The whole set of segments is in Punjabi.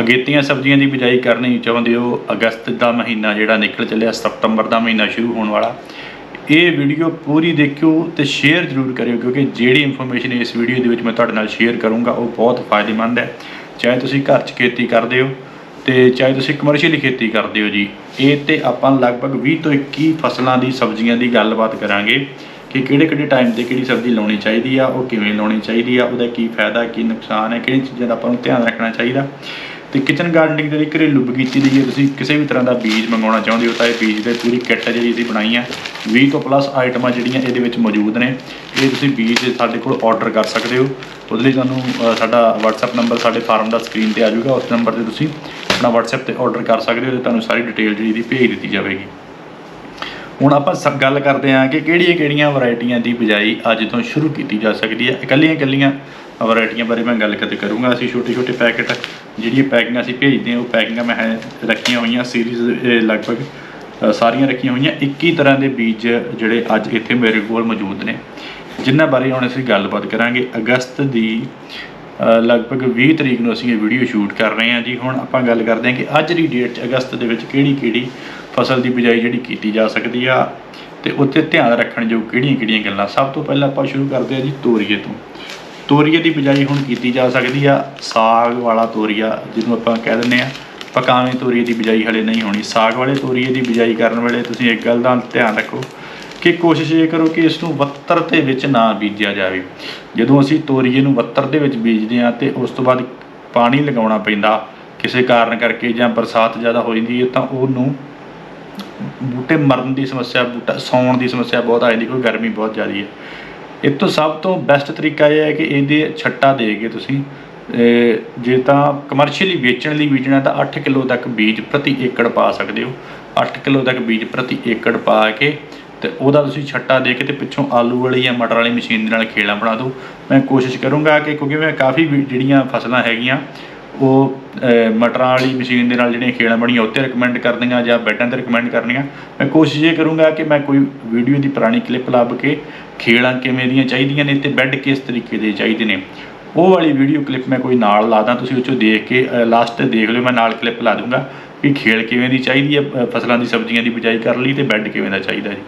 ਅਗੇਤੀਆਂ ਸਬਜ਼ੀਆਂ ਦੀ ਬਿਜਾਈ ਕਰਨੀ ਚਾਹੁੰਦੇ ਹੋ, ਅਗਸਤ ਦਾ ਮਹੀਨਾ ਜਿਹੜਾ ਨਿਕਲ ਚੱਲਿਆ, ਸਤੰਬਰ ਦਾ ਮਹੀਨਾ ਸ਼ੁਰੂ ਹੋਣ ਵਾਲਾ, ਇਹ ਵੀਡੀਓ ਪੂਰੀ ਦੇਖਿਓ ਤੇ ਸ਼ੇਅਰ ਜ਼ਰੂਰ ਕਰਿਓ, ਕਿਉਂਕਿ ਜਿਹੜੀ ਇਨਫੋਰਮੇਸ਼ਨ ਇਸ ਵੀਡੀਓ ਦੇ ਵਿੱਚ ਮੈਂ ਤੁਹਾਡੇ ਨਾਲ ਸ਼ੇਅਰ ਕਰੂੰਗਾ, ਉਹ ਬਹੁਤ ਫਾਇਦੇਮੰਦ ਹੈ। ਚਾਹੇ ਤੁਸੀਂ ਘਰ 'ਚ ਖੇਤੀ ਕਰਦੇ ਹੋ ਤੇ ਚਾਹੇ ਤੁਸੀਂ ਕਮਰਸ਼ੀਅਲੀ ਖੇਤੀ ਕਰਦੇ ਹੋ ਜੀ, ਇਹ ਤੇ ਆਪਾਂ ਲਗਭਗ 20 ਤੋਂ 21 ਫਸਲਾਂ ਦੀ ਸਬਜ਼ੀਆਂ ਦੀ ਗੱਲਬਾਤ ਕਰਾਂਗੇ ਕਿ ਕਿਹੜੇ ਕਿਹੜੇ ਟਾਈਮ ਤੇ ਕਿਹੜੀ ਸਬਜ਼ੀ ਲਾਉਣੀ ਚਾਹੀਦੀ ਆ, ਉਹ ਕਿਵੇਂ ਲਾਉਣੀ ਚਾਹੀਦੀ ਆ, ਉਹਦਾ ਕੀ ਫਾਇਦਾ, ਕੀ ਨੁਕਸਾਨ ਹੈ ਕਿਹੜੀ ਚੀਜ਼ਾਂ ਦਾ ਆਪਾਂ ਨੂੰ ਧਿਆਨ ਰੱਖਣਾ ਚਾਹੀਦਾ। ਤੇ ਕਿਚਨ ਗਾਰਡਨਿੰਗ ਦੇ ਲਈ ਘਰੇਲੂ ਬਗੀਚੀ ਦੀ ਜੇ ਤੁਸੀਂ ਕਿਸੇ ਵੀ ਤਰ੍ਹਾਂ ਦਾ ਬੀਜ ਮੰਗਵਾਉਣਾ ਚਾਹੁੰਦੇ ਹੋ ਤਾਂ ਇਹ ਬੀਜ ਦੇ ਪੂਰੀ ਕਿੱਟ ਜਿਹੜੀ ਅਸੀਂ ਬਣਾਈ ਹੈ 20 ਤੋਂ ਪਲੱਸ ਆਈਟਮਾਂ ਜਿਹੜੀਆਂ ਇਹਦੇ ਵਿੱਚ ਮੌਜੂਦ ਨੇ। ਇਹ ਤੁਸੀਂ ਬੀਜ ਸਾਡੇ ਕੋਲ ਆਰਡਰ ਕਰ ਸਕਦੇ ਹੋ। ਉਹਦੇ ਲਈ ਤੁਹਾਨੂੰ ਸਾਡਾ WhatsApp ਨੰਬਰ ਸਾਡੇ ਫਾਰਮ ਦਾ ਸਕਰੀਨ ਤੇ ਆ ਜਾਊਗਾ। ਉਸ ਨੰਬਰ ਤੇ ਤੁਸੀਂ ਆਪਣਾ WhatsApp ਤੇ ਆਰਡਰ ਕਰ ਸਕਦੇ ਹੋ ਤੇ ਤੁਹਾਨੂੰ ਸਾਰੀ ਡਿਟੇਲ ਜਿਹੜੀ ਦੀ ਭੇਜ ਦਿੱਤੀ ਜਾਵੇਗੀ। ਹੁਣ ਆਪਾਂ ਸਭ ਗੱਲ ਕਰਦੇ ਹਾਂ ਕਿ ਕਿਹੜੀਆਂ ਕਿਹੜੀਆਂ ਵੈਰਾਈਟੀਆਂ ਦੀ ਬਿਜਾਈ ਅੱਜ ਤੋਂ ਸ਼ੁਰੂ ਕੀਤੀ ਜਾ ਸਕਦੀ ਹੈ। ਇਕੱਲੀਆਂ ਇਕੱਲੀਆਂ ਵੈਰਾਈਟੀਆਂ ਬਾਰੇ ਮੈਂ ਗੱਲ ਕਦੇ ਕਰੂੰਗਾ। ਅਸੀਂ ਛੋਟੇ ਛੋਟੇ ਪੈਕੇਟ ਜਿਹੜੀਆਂ ਪੈਕਿੰਗਾਂ ਅਸੀਂ ਭੇਜਦੇ ਹਾਂ, ਉਹ ਪੈਕਿੰਗਾਂ ਮੈਂ ਰੱਖੀਆਂ ਹੋਈਆਂ ਸੀਰੀਜ਼ ਲਗਭਗ ਸਾਰੀਆਂ ਰੱਖੀਆਂ ਹੋਈਆਂ। 21 ਤਰ੍ਹਾਂ ਦੇ ਬੀਜ ਜਿਹੜੇ ਅੱਜ ਇੱਥੇ ਮੇਰੇ ਕੋਲ ਮੌਜੂਦ ਨੇ। ਜਿਨ੍ਹਾਂ ਬਾਰੇ ਹੁਣ ਅਸੀਂ ਗੱਲਬਾਤ ਕਰਾਂਗੇ। ਅਗਸਤ ਦੀ ਲਗਭਗ 20 ਤਰੀਕ ਨੂੰ ਅਸੀਂ ਇਹ ਵੀਡੀਓ ਸ਼ੂਟ ਕਰ ਰਹੇ ਹਾਂ ਜੀ। ਹੁਣ ਆਪਾਂ ਗੱਲ ਕਰਦੇ ਹਾਂ ਕਿ ਅੱਜ ਦੀ ਡੇਟ 'ਚ ਅਗਸਤ ਦੇ ਵਿੱਚ ਕਿਹੜੀ ਕਿਹੜੀ ਫਸਲ ਦੀ ਬਿਜਾਈ ਜਿਹੜੀ ਕੀਤੀ ਜਾ ਸਕਦੀ ਆ, ਤੇ ਉੱਥੇ ਧਿਆਨ ਰੱਖਣ ਜੋ ਕਿਹੜੀਆਂ ਕਿਹੜੀਆਂ ਗੱਲਾਂ? ਸਭ ਤੋਂ ਪਹਿਲਾਂ ਆਪਾਂ ਸ਼ੁਰੂ ਕਰਦੇ ਹਾਂ ਜੀ ਤੋਰੀਏ ਤੋਂ। ਤੋਰੀਏ ਦੀ ਬਿਜਾਈ ਹੁਣ ਕੀਤੀ ਜਾ ਸਕਦੀ ਆ, ਸਾਗ ਵਾਲਾ ਤੋਰੀਆ ਜਿਹਨੂੰ ਆਪਾਂ ਕਹਿ ਦਿੰਦੇ ਆ ਪਕਾਵੇਂ ਤੋਰੀਏ ਦੀ ਬਿਜਾਈ ਹਲੇ ਨਹੀਂ ਹੋਣੀ। ਸਾਗ ਵਾਲੇ ਤੋਰੀਏ ਦੀ ਬਿਜਾਈ ਕਰਨ ਵੇਲੇ ਤੁਸੀਂ ਇੱਕ ਗੱਲ ਦਾ ਧਿਆਨ ਰੱਖੋ ਕਿ ਕੋਸ਼ਿਸ਼ ਇਹ ਕਰੋ ਕਿ ਇਸ ਨੂੰ ਵੱਤਰ ਦੇ ਵਿੱਚ ਨਾ ਬੀਜਿਆ ਜਾਵੇ। ਜਦੋਂ ਅਸੀਂ ਤੋਰੀਏ ਨੂੰ ਵੱਤਰ ਦੇ ਵਿੱਚ ਬੀਜਦੇ ਹਾਂ ਤੇ ਉਸ ਤੋਂ ਬਾਅਦ ਪਾਣੀ ਲਗਾਉਣਾ ਪੈਂਦਾ, ਕਿਸੇ ਕਾਰਨ ਕਰਕੇ ਜਾਂ ਬਰਸਾਤ ਜ਼ਿਆਦਾ ਹੋ ਜਾਂਦੀ ਹੈ ਤਾਂ ਉਹਨੂੰ ਬੂਟੇ ਮਰਨ ਦੀ ਸਮੱਸਿਆ, ਬੂਟਾ ਸੌਣ ਦੀ ਸਮੱਸਿਆ ਬਹੁਤ ਆ ਜਾਂਦੀ ਕਿਉਂਕਿ ਗਰਮੀ ਬਹੁਤ ਜ਼ਿਆਦੀ ਹੈ। ਇਹ ਤੋਂ ਸਭ ਤੋਂ ਬੈਸਟ ਤਰੀਕਾ ਇਹ ਹੈ ਕਿ ਇਹਦੇ ਛੱਟਾ ਦੇ ਕੇ ਤੁਸੀਂ ਜੇ ਤਾਂ ਕਮਰਸ਼ੀਅਲੀ ਵੇਚਣ ਲਈ ਬੀਜਣਾ, ਤਾਂ 8 ਕਿਲੋ ਤੱਕ ਬੀਜ ਪ੍ਰਤੀ ਏਕੜ ਪਾ ਸਕਦੇ ਹੋ। 8 ਕਿਲੋ ਤੱਕ ਬੀਜ ਪ੍ਰਤੀ ਏਕੜ ਪਾ ਕੇ ਤੇ ਉਹਦਾ ਤੁਸੀਂ ਛੱਟਾ ਦੇ ਕੇ ਤੇ ਪਿੱਛੋਂ ਆਲੂ ਵਾਲੀ ਜਾਂ ਮਟਰ ਵਾਲੀ ਮਸ਼ੀਨ ਦੇ ਨਾਲ ਖੇਲਾ ਬਣਾ ਦਿਓ। ਮੈਂ ਕੋਸ਼ਿਸ਼ ਕਰੂੰਗਾ ਕਿ ਕਿਉਂਕਿ ਮੈਂ ਕਾਫੀ ਵੀ ਜਿਹੜੀਆਂ ਫਸਲਾਂ ਹੈਗੀਆਂ ਉਹ ਮਟਰਾਂ ਵਾਲੀ ਮਸ਼ੀਨ ਦੇ ਨਾਲ ਜਿਹੜੀਆਂ ਖੇਲਾਂ ਬਣੀਆਂ ਉੱਤੇ ਰეკਮੈਂਡ ਕਰਦੀਆਂ ਜਾਂ ਬੈਟਾਂ ਤੇ ਰეკਮੈਂਡ ਕਰਨੀਆਂ। ਮੈਂ ਕੋਸ਼ਿਸ਼ ਇਹ ਕਰੂੰਗਾ ਕਿ ਮੈਂ ਕੋਈ ਵੀਡੀਓ ਦੀ ਪੁਰਾਣੀ ਕਲਿੱਪ ਲੱਭ ਕੇ ਖੇਲਾਂ ਕਿਵੇਂ ਦੀਆਂ ਚਾਹੀਦੀਆਂ ਨੇ ਤੇ ਬੈੱਡ ਕਿਸ ਤਰੀਕੇ ਦੇ ਚਾਹੀਦੇ ਨੇ। ਉਹ ਵਾਲੀ ਵੀਡੀਓ ਕਲਿੱਪ ਮੈਂ ਕੋਈ ਨਾਲ ਲਾ ਦਾਂ, ਤੁਸੀਂ ਉਹ ਚੋਂ ਦੇਖ ਕੇ ਲਾਸਟ ਤੇ ਦੇਖ ਲਿਓ, ਮੈਂ ਨਾਲ ਕਲਿੱਪ ਲਾ ਦੂੰਗਾ ਕਿ ਖੇਲ ਕਿਵੇਂ ਦੀ ਚਾਹੀਦੀ ਹੈ ਫਸਲਾਂ ਦੀ ਸਬਜ਼ੀਆਂ ਦੀ ਬਿਜਾਈ ਕਰਨ ਲਈ ਤੇ ਬੈੱਡ ਕਿਵੇਂ ਦਾ ਚਾਹੀਦਾ ਜੀ।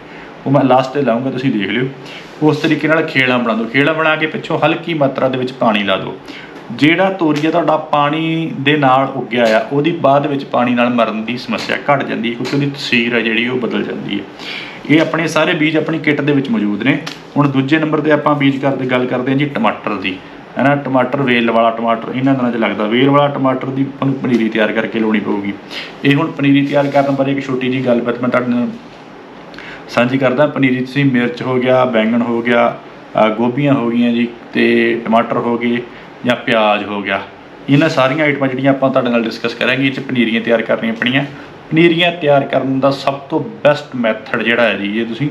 ਉਹ ਮੈਂ ਲਾਸਟ ਤੇ ਲਾਉਂਗਾ ਤੁਸੀਂ ਦੇਖ ਲਿਓ। ਉਸ ਤਰੀਕੇ ਨਾਲ ਖੇਲਾਂ ਬਣਾ ਦਿਓ। ਖੇਲਾਂ ਬਣਾ ਕੇ ਪਿੱਛੋਂ ਹਲਕੀ ਮਾਤਰਾ ਦੇ ਵਿੱਚ ਪਾਣੀ ਲਾ ਦਿਓ। ਜਿਹੜਾ ਤੋਰੀਆ ਤੁਹਾਡਾ ਪਾਣੀ ਦੇ ਨਾਲ ਉੱਗਿਆ ਆ, ਉਹਦੀ ਬਾਅਦ ਵਿੱਚ ਪਾਣੀ ਨਾਲ ਮਰਨ ਦੀ ਸਮੱਸਿਆ ਘਟ ਜਾਂਦੀ ਹੈ, ਕਿਉਂਕਿ ਉਹਦੀ ਤਸਵੀਰ ਹੈ ਜਿਹੜੀ, ਉਹ ਬਦਲ ਜਾਂਦੀ ਹੈ। ਇਹ ਆਪਣੇ ਸਾਰੇ ਬੀਜ ਆਪਣੀ ਕਿੱਟ ਦੇ ਵਿੱਚ ਮੌਜੂਦ ਨੇ। ਹੁਣ ਦੂਜੇ ਨੰਬਰ ਤੇ ਆਪਾਂ ਬੀਜ ਕਰਦੇ, ਗੱਲ ਕਰਦੇ ਹਾਂ ਜੀ ਟਮਾਟਰ ਦੀ। ਹੈ ਨਾ ਟਮਾਟਰ, ਵੇਲ ਵਾਲਾ ਟਮਾਟਰ, ਇਹਨਾਂ ਦਿਨਾਂ 'ਚ ਲੱਗਦਾ, ਵੇਲ ਵਾਲਾ ਟਮਾਟਰ ਦੀ ਆਪਾਂ ਨੂੰ ਪਨੀਰੀ ਤਿਆਰ ਕਰਕੇ ਲਾਉਣੀ ਪਊਗੀ। ਇਹ ਹੁਣ ਪਨੀਰੀ ਤਿਆਰ ਕਰਨ ਬਾਰੇ ਇੱਕ ਛੋਟੀ ਜੀ ਗੱਲਬਾਤ ਮੈਂ ਤੁਹਾਡੇ ਨਾਲ ਸਾਂਝੀ ਕਰਦਾ। ਪਨੀਰੀ ਤੁਸੀਂ ਮਿਰਚ ਹੋ ਗਿਆ, ਬੈਂਗਣ ਹੋ ਗਿਆ ਗੋਭੀਆਂ ਹੋ ਗਈਆਂ ਜੀ ਤੇ ਟਮਾਟਰ ਹੋ ਗਏ। ਜਾਂ ਪਿਆਜ਼ ਹੋ ਗਿਆ। ਇਹਨਾਂ ਸਾਰੀਆਂ ਆਈਟਮਾਂ ਜਿਹੜੀਆਂ ਆਪਾਂ ਤੁਹਾਡੇ ਨਾਲ ਡਿਸਕਸ ਕਰਾਂਗੇ ਇਹ 'ਚ ਪਨੀਰੀਆਂ ਤਿਆਰ ਕਰਨੀਆਂ ਪਣੀਆਂ ਪਨੀਰੀਆਂ ਤਿਆਰ ਕਰਨ ਦਾ ਸਭ ਤੋਂ ਬੈਸਟ ਮੈਥਡ ਜਿਹੜਾ ਹੈ ਜੀ ਇਹ ਤੁਸੀਂ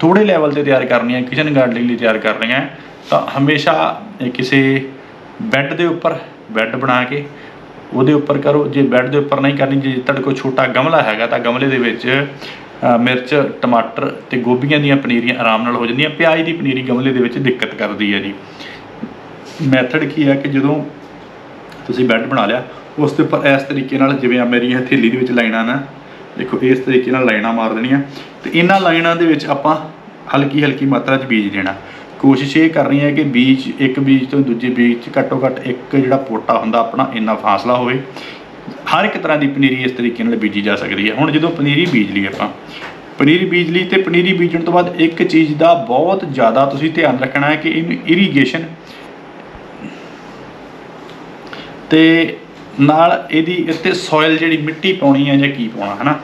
ਥੋੜੇ ਲੈਵਲ ਤੇ ਤਿਆਰ ਕਰਨੀਆਂ ਕਿਚਨ ਗਾਰਡਨਿੰਗ ਲਈ ਤਿਆਰ ਕਰਨੀਆਂ ਹੈ, ਤਾਂ ਹਮੇਸ਼ਾ ਕਿਸੇ ਬੈੱਡ ਦੇ ਉੱਪਰ ਬੈੱਡ ਬਣਾ ਕੇ ਉਹਦੇ ਉੱਪਰ ਕਰੋ। ਜੇ ਬੈੱਡ ਦੇ ਉੱਪਰ ਨਹੀਂ ਕਰਨੀ ਜੇ ਤੁਹਾਡੇ ਕੋਲ ਛੋਟਾ ਗਮਲਾ ਹੈਗਾ ਤਾਂ ਗਮਲੇ ਦੇ ਵਿੱਚ ਮਿਰਚ ਟਮਾਟਰ ਤੇ ਗੋਭੀਆਂ ਦੀਆਂ ਪਨੀਰੀਆਂ ਆਰਾਮ ਨਾਲ ਹੋ ਜਾਂਦੀਆਂ। ਪਿਆਜ਼ ਦੀ ਪਨੀਰੀ ਗਮਲੇ ਦੇ ਵਿੱਚ ਦਿੱਕਤ ਕਰਦੀ ਹੈ ਜੀ। ਮੈਥਡ ਕੀ ਹੈ ਕਿ ਜਦੋਂ ਤੁਸੀਂ ਬੈੱਡ ਬਣਾ ਲਿਆ, ਉਸ ਦੇ ਉੱਪਰ ਇਸ ਤਰੀਕੇ ਨਾਲ ਜਿਵੇਂ ਆ ਮੇਰੀ ਹਥੇਲੀ ਦੇ ਵਿੱਚ ਲਾਈਨਾਂ ਨਾ, ਦੇਖੋ ਇਸ ਤਰੀਕੇ ਨਾਲ ਲਾਈਨਾਂ ਮਾਰ ਦੇਣੀਆਂ, ਤੇ ਇਹਨਾਂ ਲਾਈਨਾਂ ਦੇ ਵਿੱਚ ਆਪਾਂ ਹਲਕੀ ਹਲਕੀ ਮਾਤਰਾ 'ਚ ਬੀਜ ਦੇਣਾ। ਕੋਸ਼ਿਸ਼ ਇਹ ਕਰਨੀ ਹੈ ਕਿ ਬੀਜ ਇੱਕ ਬੀਜ ਤੋਂ ਦੂਜੇ ਬੀਜ 'ਚ ਘੱਟੋ ਘੱਟ ਇੱਕ ਜਿਹੜਾ ਪੋਟਾ ਹੁੰਦਾ ਆਪਣਾ ਇੰਨਾ ਫਾਸਲਾ ਹੋਵੇ। ਹਰ ਇੱਕ ਤਰ੍ਹਾਂ ਦੀ ਪਨੀਰੀ ਇਸ ਤਰੀਕੇ ਨਾਲ ਬੀਜੀ ਜਾ ਸਕਦੀ ਹੈ। ਹੁਣ ਜਦੋਂ ਪਨੀਰੀ ਬੀਜ ਲਈ ਆਪਾਂ, ਪਨੀਰੀ ਬੀਜ ਲਈ ਤੇ ਪਨੀਰੀ ਬੀਜਣ ਤੋਂ ਬਾਅਦ ਇੱਕ ਚੀਜ਼ ਦਾ ਬਹੁਤ ਜ਼ਿਆਦਾ ਤੁਸੀਂ ਧਿਆਨ ਰੱਖਣਾ ਹੈ ਕਿ ਇਹਨੂੰ ਇਰੀਗੇਸ਼ਨ ਤੇ ਨਾਲ ਇਹਦੀ ਇੱਥੇ ਸੋਇਲ ਜਿਹੜੀ ਮਿੱਟੀ ਪਾਉਣੀ ਹੈ ਜਾਂ ਕੀ ਪਾਉਣਾ, ਹਨਾ?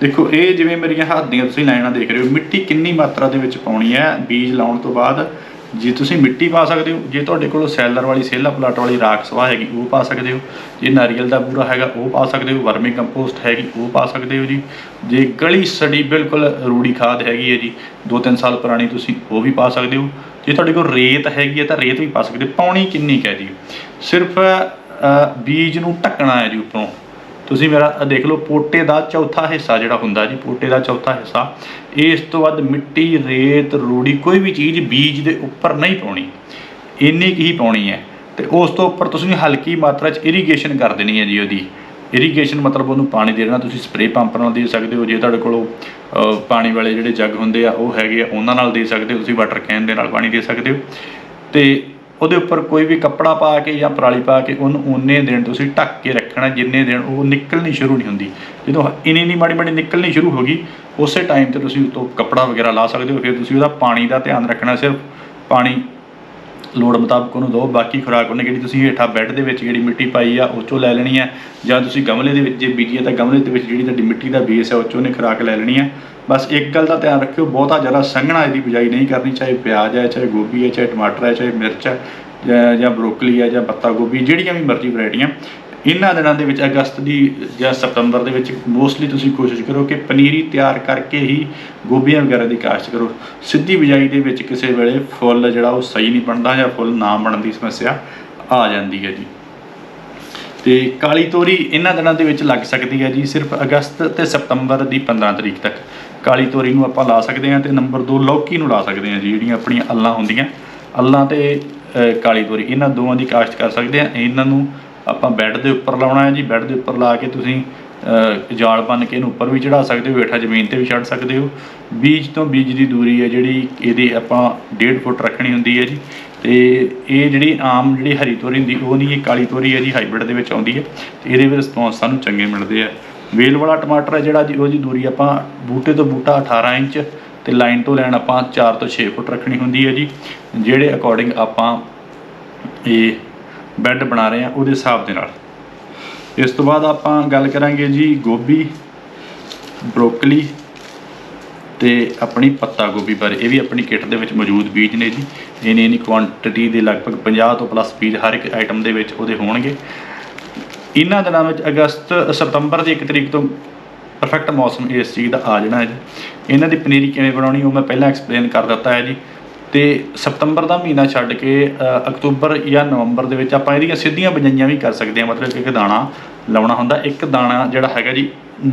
ਦੇਖੋ, ਇਹ ਜਿਵੇਂ ਮੇਰੀਆਂ ਹੱਥ ਦੀਆਂ ਤੁਸੀਂ ਲਾਈਨਾਂ ਦੇਖ ਰਹੇ ਹੋ, ਮਿੱਟੀ ਕਿੰਨੀ ਮਾਤਰਾ ਦੇ ਵਿੱਚ ਪਾਉਣੀ ਹੈ ਬੀਜ ਲਾਉਣ ਤੋਂ ਬਾਅਦ? ਜੇ ਤੁਸੀਂ ਮਿੱਟੀ ਪਾ ਸਕਦੇ ਹੋ, ਜੇ ਤੁਹਾਡੇ ਕੋਲ ਸੈਲਰ ਵਾਲੀ ਸੇਲਾ ਪਲਾਟ ਵਾਲੀ ਰਾਖ ਸਵਾਹ ਹੈਗੀ, ਉਹ ਪਾ ਸਕਦੇ ਹੋ। ਜੇ ਨਾਰੀਅਲ ਦਾ ਬੂਰਾ ਹੈਗਾ, ਉਹ ਪਾ ਸਕਦੇ ਹੋ। ਵਰਮੀ ਕੰਪੋਸਟ ਹੈਗੀ, ਉਹ ਪਾ ਸਕਦੇ ਹੋ ਜੀ। ਜੇ ਗਲੀ ਸੜੀ ਬਿਲਕੁਲ ਰੂੜੀ ਖਾਦ ਹੈਗੀ ਹੈ ਜੀ 2-3 ਸਾਲ ਪੁਰਾਣੀ ਤੁਸੀਂ ਉਹ ਵੀ ਪਾ ਸਕਦੇ ਹੋ। ਜੇ ਤੁਹਾਡੇ ਕੋਲ ਰੇਤ ਹੈਗੀ ਹੈ ਤਾਂ ਰੇਤ ਵੀ ਪਾ ਸਕਦੇ ਹੋ। ਪਾਉਣੀ ਕਿੰਨੀ ਕੁ ਹੈ ਜੀ? ਸਿਰਫ ਬੀਜ ਨੂੰ ਢੱਕਣਾ ਹੈ ਜੀ ਉੱਪਰੋਂ। ਤੁਸੀਂ ਮੇਰਾ ਦੇਖ ਲਓ, ਪੋਟੇ ਦਾ ਚੌਥਾ ਹਿੱਸਾ ਜਿਹੜਾ ਹੁੰਦਾ ਜੀ, ਪੋਟੇ ਦਾ ਚੌਥਾ ਹਿੱਸਾ। ਇਸ ਤੋਂ ਵੱਧ ਮਿੱਟੀ, ਰੇਤ, ਰੂੜੀ, ਕੋਈ ਵੀ ਚੀਜ਼ ਬੀਜ ਦੇ ਉੱਪਰ ਨਹੀਂ ਪਾਉਣੀ। ਇੰਨੀ ਕੁ ਹੀ ਪਾਉਣੀ ਹੈ। ਤੇ ਉਸ ਤੋਂ ਉੱਪਰ ਤੁਸੀਂ ਹਲਕੀ ਮਾਤਰਾ 'ਚ ਇਰੀਗੇਸ਼ਨ ਕਰ ਦੇਣੀ ਹੈ ਜੀ ਉਹਦੀ। ਇਰੀਗੇਸ਼ਨ ਮਤਲਬ ਉਹਨੂੰ ਪਾਣੀ ਦੇ ਦੇਣਾ, ਤੁਸੀਂ ਸਪਰੇਅ ਪੰਪ ਨਾਲ ਦੇ ਸਕਦੇ ਹੋ, ਜੇ ਤੁਹਾਡੇ ਕੋਲ ਪਾਣੀ ਵਾਲੇ ਜਿਹੜੇ ਜੱਗ ਹੁੰਦੇ ਆ, ਉਹ ਹੈਗੇ ਆ, ਉਹਨਾਂ ਨਾਲ ਦੇ ਸਕਦੇ ਹੋ, ਤੁਸੀਂ ਵਾਟਰ ਕੈਨ ਦੇ ਨਾਲ ਪਾਣੀ ਦੇ ਸਕਦੇ ਹੋ। ਤੇ ਉਹਦੇ ਉੱਪਰ ਕੋਈ ਵੀ ਕੱਪੜਾ ਪਾ ਕੇ ਜਾਂ ਪਰਾਲੀ ਪਾ ਕੇ ਉਹਨੂੰ ਉਨੇ ਦਿਨ ਤੁਸੀਂ ਢੱਕ ਕੇ ਰੱਖਣਾ, ਜਿੰਨੇ ਦਿਨ ਉਹ ਨਿਕਲਣੀ ਸ਼ੁਰੂ ਨਹੀਂ ਹੁੰਦੀ। ਜਦੋਂ ਇਨੀ ਨਹੀਂ ਮਾੜੀ ਮਾੜੀ ਨਿਕਲਣੀ ਸ਼ੁਰੂ ਹੋ ਗਈ, ਉਸੇ ਟਾਈਮ ਤੇ ਤੁਸੀਂ ਉਤੋਂ ਕੱਪੜਾ ਵਗੈਰਾ ਲਾ ਸਕਦੇ ਹੋ, ਫਿਰ ਤੁਸੀਂ ਉਹਦਾ ਪਾਣੀ ਦਾ ਧਿਆਨ ਰੱਖਣਾ ਸਿਰਫ। ਪਾਣੀ ਲੋੜ ਮੁਤਾਬਕ ਉਹਨੂੰ ਦਿਓ, ਬਾਕੀ ਖੁਰਾਕ ਉਹਨੇ ਜਿਹੜੀ ਤੁਸੀਂ ਹੇਠਾਂ ਬੈੱਡ ਦੇ ਵਿੱਚ ਜਿਹੜੀ ਮਿੱਟੀ ਪਾਈ ਆ, ਉਹ ਚੋਂ ਲੈ ਲੈਣੀ ਹੈ ਜਾਂ ਤੁਸੀਂ ਗਮਲੇ ਦੇ ਵਿੱਚ, ਜੇ ਬੀਜੀ ਹੈ ਤਾਂ ਗਮਲੇ ਦੇ ਵਿੱਚ ਜਿਹੜੀ ਤੁਹਾਡੀ ਮਿੱਟੀ ਦਾ ਬੇਸ ਹੈ ਉਹ ਚੋਂ ਉਹਨੇ ਖੁਰਾਕ ਲੈ ਲੈਣੀ ਹੈ ਬਸ ਇੱਕ ਗੱਲ ਦਾ ਧਿਆਨ ਰੱਖਿਓ, ਬਹੁਤਾ ਜ਼ਿਆਦਾ ਸੰਘਣਾ ਇਹਦੀ ਬਿਜਾਈ ਨਹੀਂ ਕਰਨੀ, ਚਾਹੇ ਪਿਆਜ਼ ਹੈ ਚਾਹੇ ਗੋਭੀ ਹੈ ਚਾਹੇ ਟਮਾਟਰ ਹੈ ਚਾਹੇ ਮਿਰਚ ਹੈ ਜਾਂ ਜਾਂ ਬਰੋਕਲੀ ਹੈ ਜਾਂ ਪੱਤਾ ਗੋਭੀ, ਜਿਹੜੀਆਂ ਵੀ ਮਰਜ਼ੀ ਵੈਰਾਈਟੀਆਂ। ਇਹਨਾਂ ਦਿਨਾਂ ਦੇ ਵਿੱਚ, ਅਗਸਤ ਦੀ ਜਾਂ ਸਤੰਬਰ ਦੇ ਵਿੱਚ ਮੋਸਟਲੀ ਤੁਸੀਂ ਕੋਸ਼ਿਸ਼ ਕਰੋ ਕਿ ਪਨੀਰੀ ਤਿਆਰ ਕਰਕੇ ਹੀ ਗੋਭੀਆਂ ਵਗੈਰਾ ਦੀ ਕਾਸ਼ਤ ਕਰੋ। ਸਿੱਧੀ ਬਿਜਾਈ ਦੇ ਵਿੱਚ ਕਿਸੇ ਵੇਲੇ ਫੁੱਲ ਜਿਹੜਾ ਉਹ ਸਹੀ ਨਹੀਂ ਬਣਦਾ ਜਾਂ ਫੁੱਲ ਨਾ ਬਣਨ ਦੀ ਸਮੱਸਿਆ ਆ ਜਾਂਦੀ ਹੈ ਜੀ। ਤੇ ਕਾਲੀ ਤੋਰੀ ਇਹਨਾਂ ਦਿਨਾਂ ਦੇ ਵਿੱਚ ਲੱਗ ਸਕਦੀ ਹੈ ਜੀ, ਸਿਰਫ ਅਗਸਤ ਤੇ ਸਤੰਬਰ ਦੀ 15 ਤਰੀਕ ਤੱਕ। ਕਾਲੀ ਤੋਰੀ ਨੂੰ ਆਪਾਂ ਲਾ ਸਕਦੇ ਹਾਂ ਤੇ ਨੰਬਰ 2 ਲੌਕੀ ਨੂੰ ਲਾ ਸਕਦੇ ਹਾਂ ਜੀ, ਜਿਹੜੀਆਂ ਆਪਣੀਆਂ ਅੱਲਾਂ ਹੁੰਦੀਆਂ। ਅੱਲਾਂ ਤੇ ਕਾਲੀ ਤੋਰੀ, ਇਹਨਾਂ ਦੋਵਾਂ ਦੀ ਕਾਸ਼ਤ ਕਰ ਸਕਦੇ ਹਾਂ। ਇਹਨਾਂ ਨੂੰ ਆਪਾਂ ਬੈੱਡ ਦੇ ਉੱਪਰ ਲਾਉਣਾ ਹੈ ਜੀ। ਬੈੱਡ ਦੇ ਉੱਪਰ ਲਾ ਕੇ ਤੁਸੀਂ ਜਾਲ ਬੰਨ ਕੇ ਇਹਨੂੰ ਉੱਪਰ ਵੀ ਚੜਾ ਸਕਦੇ ਹੋ, ਹੇਠਾਂ ਜ਼ਮੀਨ ਤੇ ਵੀ ਛੱਡ ਸਕਦੇ ਹੋ। ਬੀਜ ਤੋਂ ਬੀਜ ਦੀ ਦੂਰੀ ਹੈ ਜਿਹੜੀ, ਇਹਦੀ ਆਪਾਂ 1.5 ਫੁੱਟ ਰੱਖਣੀ ਹੁੰਦੀ ਹੈ ਜੀ। ਤੇ ਇਹ ਜਿਹੜੀ ਆਮ ਜਿਹੜੀ ਹਰੀ ਤੋਰੀ ਹੁੰਦੀ, ਉਹ ਨਹੀਂ, ਇਹ ਕਾਲੀ ਤੋਰੀ ਹੈ ਜੀ, ਹਾਈਬ੍ਰਿਡ ਦੇ ਵਿੱਚ ਆਉਂਦੀ ਹੈ। ਤੇ ਇਹਦੇ ਵੀ ਰਿਸਪੌਂਸ ਸਾਨੂੰ ਚੰਗੇ ਮਿਲਦੇ ਆ। ਵੇਲ ਵਾਲਾ ਟਮਾਟਰ ਹੈ ਜਿਹੜਾ ਜੀ, ਉਹਦੀ ਦੂਰੀ ਆਪਾਂ ਬੂਟੇ ਤੋਂ ਬੂਟਾ 18 ਇੰਚ ਤੇ ਲਾਈਨ ਤੋਂ ਲਾਈਨ ਆਪਾਂ 4 ਤੋਂ 6 ਫੁੱਟ ਰੱਖਣੀ ਹੁੰਦੀ ਹੈ ਜੀ। ਜਿਹੜੇ ਅਕੋਰਡਿੰਗ ਆਪਾਂ ਇਹ ਬੈੱਡ ਬਣਾ ਰਹੇ ਹਾਂ ਉਹਦੇ ਹਿਸਾਬ ਦੇ ਨਾਲ। ਇਸ ਤੋਂ ਬਾਅਦ ਆਪਾਂ ਗੱਲ ਕਰਾਂਗੇ ਜੀ ਗੋਭੀ, ਬਰੋਕਲੀ ਤੇ ਆਪਣੀ ਪੱਤਾ ਗੋਭੀ ਬਾਰੇ। ਇਹ ਵੀ ਆਪਣੀ ਕਿੱਟ ਦੇ ਵਿੱਚ ਮੌਜੂਦ ਬੀਜ ਨੇ ਜੀ। ਇਹਨੇ ਇਨੀ ਕੁਆਂਟੀਟੀ ਦੇ ਲਗਭਗ 50 ਤੋਂ ਪਲੱਸ ਬੀਜ ਹਰ ਇੱਕ ਆਈਟਮ ਦੇ ਵਿੱਚ ਉਹਦੇ ਹੋਣਗੇ। ਇਹਨਾਂ ਦਿਨਾਂ ਵਿੱਚ ਅਗਸਤ, ਸਤੰਬਰ ਦੀ 1 ਤਰੀਕ ਤੋਂ ਪਰਫੈਕਟ ਮੌਸਮ ਇਸ ਚੀਜ਼ ਦਾ ਆ ਜਾਣਾ ਹੈ ਜੀ। ਇਹਨਾਂ ਦੀ ਪਨੀਰੀ ਕਿਵੇਂ ਬਣਾਉਣੀ ਉਹ ਮੈਂ ਪਹਿਲਾਂ ਐਕਸਪਲੇਨ ਕਰ ਦਿੱਤਾ ਹੈ ਜੀ। ਅਤੇ ਸਤੰਬਰ ਦਾ ਮਹੀਨਾ ਛੱਡ ਕੇ ਅਕਤੂਬਰ ਜਾਂ ਨਵੰਬਰ ਦੇ ਵਿੱਚ ਆਪਾਂ ਇਹਦੀਆਂ ਸਿੱਧੀਆਂ ਬਿਜਾਈਆਂ ਵੀ ਕਰ ਸਕਦੇ ਹਾਂ। ਮਤਲਬ ਕਿ ਇੱਕ ਦਾਣਾ ਲਾਉਣਾ ਹੁੰਦਾ, ਇੱਕ ਦਾਣਾ ਜਿਹੜਾ ਹੈਗਾ ਜੀ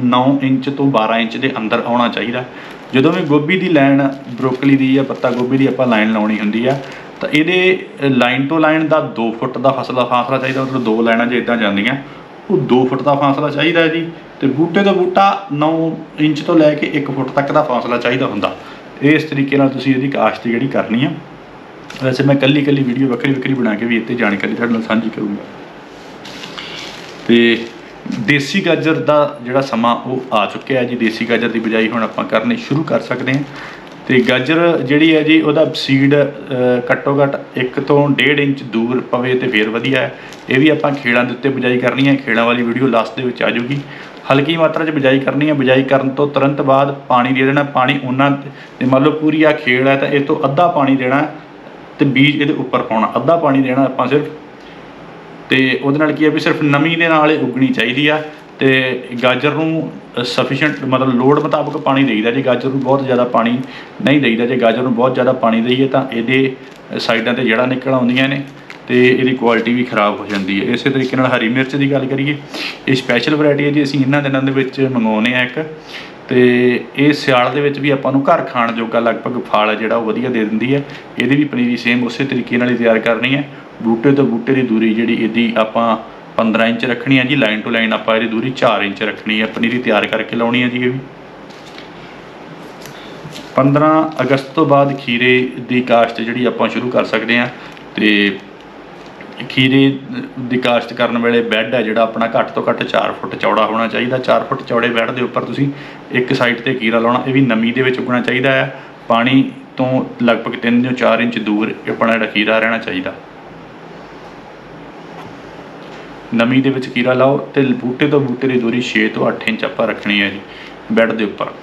9 ਇੰਚ ਤੋਂ 12 ਇੰਚ ਦੇ ਅੰਦਰ ਆਉਣਾ ਚਾਹੀਦਾ। ਜਦੋਂ ਵੀ ਗੋਭੀ ਦੀ ਲਾਈਨ ਬਰੋਕਲੀ ਦੀ ਜਾਂ ਪੱਤਾ ਗੋਭੀ ਦੀ ਆਪਾਂ ਲਾਈਨ ਲਾਉਣੀ ਹੁੰਦੀ ਆ, ਤਾਂ ਇਹਦੇ ਲਾਈਨ ਤੋਂ ਲਾਈਨ ਦਾ 2 ਫੁੱਟ ਦਾ ਫਸਲਾ ਫਾਸਲਾ ਚਾਹੀਦਾ ਮਤਲਬ ਦੋ ਲਾਈਨਾਂ ਜੇ ਇਦਾਂ ਜਾਂਦੀਆਂ, ਉਹ 2 ਫੁੱਟ ਦਾ ਫਾਸਲਾ ਚਾਹੀਦਾ ਹੈ ਜੀ। ਤੇ ਬੂਟੇ ਤੋਂ ਬੂਟਾ 9 ਇੰਚ ਤੋਂ ਲੈ ਕੇ 1 ਫੁੱਟ ਤੱਕ ਦਾ ਫਾਸਲਾ ਚਾਹੀਦਾ ਹੁੰਦਾ। ਇਸ ਤਰੀਕੇ ਨਾਲ ਤੁਸੀਂ ਇਹਦੀ ਕਾਸ਼ਤ ਜਿਹੜੀ ਕਰਨੀ ਆ। ਵੈਸੇ ਮੈਂ ਕੱਲੀ ਕੱਲੀ ਵੀਡੀਓ ਵੱਖਰੀ ਵੱਖਰੀ ਬਣਾ ਕੇ ਵੀ ਇੱਥੇ ਜਾਣਕਾਰੀ ਤੁਹਾਡੇ ਨਾਲ ਸਾਂਝੀ ਕਰੂੰਗਾ। ਤੇ ਦੇਸੀ ਗਾਜਰ ਦਾ ਜਿਹੜਾ ਸਮਾਂ ਉਹ ਆ ਚੁੱਕਿਆ ਹੈ ਜੀ। ਦੇਸੀ ਗਾਜਰ ਦੀ ਬਜਾਈ ਹੁਣ ਆਪਾਂ ਕਰਨੀ ਸ਼ੁਰੂ ਕਰ ਸਕਦੇ ਹਾਂ। ਤੇ ਗਾਜਰ ਜਿਹੜੀ ਹੈ ਜੀ, ਉਹਦਾ ਸੀਡ ਘੱਟੋ ਘੱਟ 1 ਤੋਂ 1.5 ਇੰਚ ਦੂਰ ਪਵੇ ਤੇ ਫੇਰ ਵਧੀਆ ਹੈ। ਇਹ ਵੀ ਆਪਾਂ ਖੇੜਾਂ ਦੇ ਉੱਤੇ ਬਜਾਈ ਕਰਨੀ ਹੈ। ਖੇੜਾਂ ਵਾਲੀ ਵੀਡੀਓ ਲਾਸਟ ਦੇ ਵਿੱਚ ਆ ਜਾਊਗੀ। ਹਲਕੀ ਮਾਤਰਾ 'ਚ ਬਿਜਾਈ ਕਰਨੀ ਹੈ। ਬਿਜਾਈ ਕਰਨ ਤੋਂ ਤੁਰੰਤ ਬਾਅਦ ਪਾਣੀ ਦੇ ਦੇਣਾ, ਪਾਣੀ ਉਹਨਾਂ ਤੇ ਮੰਨ ਲਓ ਪੂਰੀ ਆ ਖੇੜ ਹੈ ਤਾਂ ਇਹ ਤੋਂ ਅੱਧਾ ਪਾਣੀ ਦੇਣਾ ਤੇ ਬੀਜ ਇਹਦੇ ਉੱਪਰ ਪਾਉਣਾ। ਅੱਧਾ ਪਾਣੀ ਦੇਣਾ ਆਪਾਂ ਸਿਰਫ। ਤੇ ਉਹਦੇ ਨਾਲ ਕੀ ਹੈ ਵੀ ਸਿਰਫ ਨਮੀ ਦੇ ਨਾਲ ਇਹ ਉੱਗਣੀ ਚਾਹੀਦੀ ਆ ਤੇ ਗਾਜਰ ਨੂੰ ਸਫੀਸ਼ੀਐਂਟ ਮਤਲਬ ਲੋੜ ਮੁਤਾਬਕ ਪਾਣੀ ਦੇਈਦਾ। ਜੇ ਗਾਜਰ ਨੂੰ ਬਹੁਤ ਜ਼ਿਆਦਾ ਪਾਣੀ ਨਹੀਂ ਦੇਈਦਾ, ਜੇ ਗਾਜਰ ਨੂੰ ਬਹੁਤ ਜ਼ਿਆਦਾ ਪਾਣੀ ਦੇਈਏ ਤਾਂ ਇਹਦੇ ਸਾਈਡਾਂ ਤੇ ਜੜ੍ਹਾਂ ਨਿਕਲ ਆਉਂਦੀਆਂ ਨੇ। ਤੇ ਇਹਦੀ ਕੁਆਲਿਟੀ ਵੀ ਖਰਾਬ ਹੋ ਜਾਂਦੀ ਹੈ। ਇਸੇ ਤਰੀਕੇ ਨਾਲ ਹਰੀ ਮਿਰਚ ਦੀ ਗੱਲ ਕਰੀਏ, ਇਹ ਸਪੈਸ਼ਲ ਵੈਰਾਈਟੀ ਹੈ ਜੀ, ਅਸੀਂ ਇਹਨਾਂ ਦਿਨਾਂ ਦੇ ਵਿੱਚ ਮੰਗਾਉਨੇ ਆ ਇੱਕ। ਤੇ ਇਹ ਸਿਆਲ ਦੇ ਵਿੱਚ ਵੀ ਆਪਾਂ ਨੂੰ ਘਰ ਖਾਣ ਜੋਗਾ ਲਗਭਗ ਫਲ ਜਿਹੜਾ ਉਹ ਵਧੀਆ ਦੇ ਦਿੰਦੀ ਹੈ। ਇਹਦੀ ਵੀ ਪਨੀਰੀ ਸੇਮ ਉਸੇ ਤਰੀਕੇ ਨਾਲ ਹੀ ਤਿਆਰ ਕਰਨੀ ਹੈ। ਬੂਟੇ ਤੋਂ ਬੂਟੇ ਦੀ ਦੂਰੀ ਜਿਹੜੀ ਇਹਦੀ ਆਪਾਂ 15 ਇੰਚ ਰੱਖਣੀ ਹੈ ਜੀ ਲਾਈਨ ਟੂ ਲਾਈਨ ਆਪਾਂ ਇਹਦੀ ਦੂਰੀ 4 ਇੰਚ ਰੱਖਣੀ ਹੈ। ਪਨੀਰੀ ਤਿਆਰ ਕਰਕੇ ਲਾਉਣੀ ਹੈ ਜੀ ਇਹ ਵੀ। 15 ਅਗਸਤ ਤੋਂ ਬਾਅਦ ਖੀਰੇ ਦੀ ਕਾਸ਼ਤ ਜਿਹੜੀ ਆਪਾਂ ਸ਼ੁਰੂ ਕਰ ਸਕਦੇ ਹਾਂ ਤੇ ਖੀਰੇ ਦੀ ਕਾਸ਼ਤ ਕਰਨ ਵੇਲੇ ਬੈੱਡ ਹੈ ਜਿਹੜਾ ਆਪਣਾ ਘੱਟ ਤੋਂ ਘੱਟ 4 ਫੁੱਟ ਚੌੜਾ ਹੋਣਾ ਚਾਹੀਦਾ। 4 ਫੁੱਟ ਚੌੜੇ ਬੈੱਡ ਦੇ ਉੱਪਰ ਤੁਸੀਂ ਇੱਕ ਸਾਈਡ ਤੇ ਖੀਰਾ ਲਾਉਣਾ, ਇਹ ਵੀ ਨਮੀ ਦੇ ਵਿੱਚ ਉੱਗਣਾ ਚਾਹੀਦਾ ਹੈ। ਪਾਣੀ ਤੋਂ ਲਗਭਗ 3 ਤੋਂ 4 ਇੰਚ ਦੂਰ ਆਪਣਾ ਜਿਹੜਾ ਖੀਰਾ ਰਹਿਣਾ ਚਾਹੀਦਾ। ਨਮੀ ਦੇ ਵਿੱਚ ਖੀਰਾ ਲਾਓ ਤੇ ਬੂਟੇ ਤੋਂ ਬੂਟੇ ਦੀ ਦੂਰੀ 6 ਤੋਂ 8 ਇੰਚ ਆਪਾਂ ਰੱਖਣੀ ਹੈ ਜੀ, ਬੈੱਡ ਦੇ ਉੱਪਰ।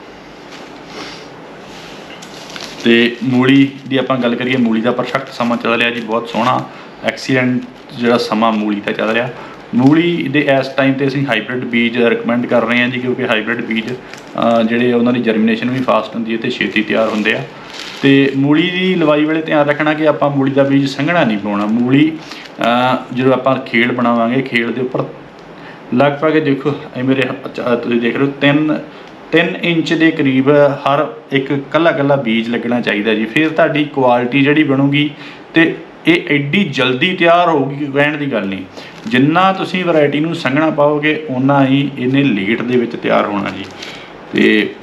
ਤੇ ਮੂਲੀ ਦੀ ਆਪਾਂ ਗੱਲ ਕਰੀਏ, ਮੂਲੀ ਦਾ ਪ੍ਰਸ਼ਕਤ ਸਮਾਂ ਚੱਲ ਰਿਹਾ ਜੀ, ਬਹੁਤ ਸੋਹਣਾ। ਐਕਸੀਲੈਂਟ ਜਿਹੜਾ ਸਮਾਂ ਮੂਲੀ ਦਾ ਚੱਲ ਰਿਹਾ। ਮੂਲੀ ਦੇ ਇਸ ਟਾਈਮ ਤੇ ਅਸੀਂ ਹਾਈਬ੍ਰਿਡ ਬੀਜ ਰეკਮੈਂਡ ਕਰ ਰਹੇ ਹਾਂ ਜੀ, ਕਿਉਂਕਿ ਹਾਈਬ੍ਰਿਡ ਬੀਜ ਜਿਹੜੇ ਉਹਨਾਂ ਦੀ ਜਰਮੀਨੇਸ਼ਨ ਵੀ ਫਾਸਟ ਹੁੰਦੀ ਹੈ ਤੇ ਛੇਤੀ ਤਿਆਰ ਹੁੰਦੇ ਆ। ਤੇ ਮੂਲੀ ਦੀ ਲਵਾਈ ਵੇਲੇ ਧਿਆਨ ਰੱਖਣਾ ਕਿ ਆਪਾਂ ਮੂਲੀ ਦਾ ਬੀਜ ਸੰਘਣਾ ਨਹੀਂ ਪਾਉਣਾ। ਮੂਲੀ ਜਦੋਂ ਆਪਾਂ ਖੇਲ ਬਣਾਵਾਂਗੇ ਖੇਲ ਦੇ ਉੱਪਰ ਲਗਭਗ ਦੇਖੋ, ਇਹ ਮੇਰੇ ਤੁਸੀਂ ਦੇਖ ਰਹੇ ਹੋ, ਤਿੰਨ 3 ਇੰਚ ਦੇ ਕਰੀਬ ਹਰ ਇੱਕ ਕੱਲਾ ਕੱਲਾ ਬੀਜ ਲੱਗਣਾ ਚਾਹੀਦਾ ਜੀ। ਫਿਰ ਤੁਹਾਡੀ ਕੁਆਲਿਟੀ ਜਿਹੜੀ ਬਣੂਗੀ ਤੇ ਇਹ ਐਡੀ ਜਲਦੀ ਤਿਆਰ ਹੋਊਗੀ ਕਿ ਕਹਿਣ ਦੀ ਗੱਲ ਨਹੀਂ। ਜਿੰਨਾ ਤੁਸੀਂ ਵੈਰਾਈਟੀ ਨੂੰ ਸੰਘਣਾ ਪਾਓਗੇ, ਓਨਾ ਹੀ ਇਹਨੇ ਲੇਟ ਦੇ ਵਿੱਚ ਤਿਆਰ ਹੋਣਾ ਜੀ। ਤੇ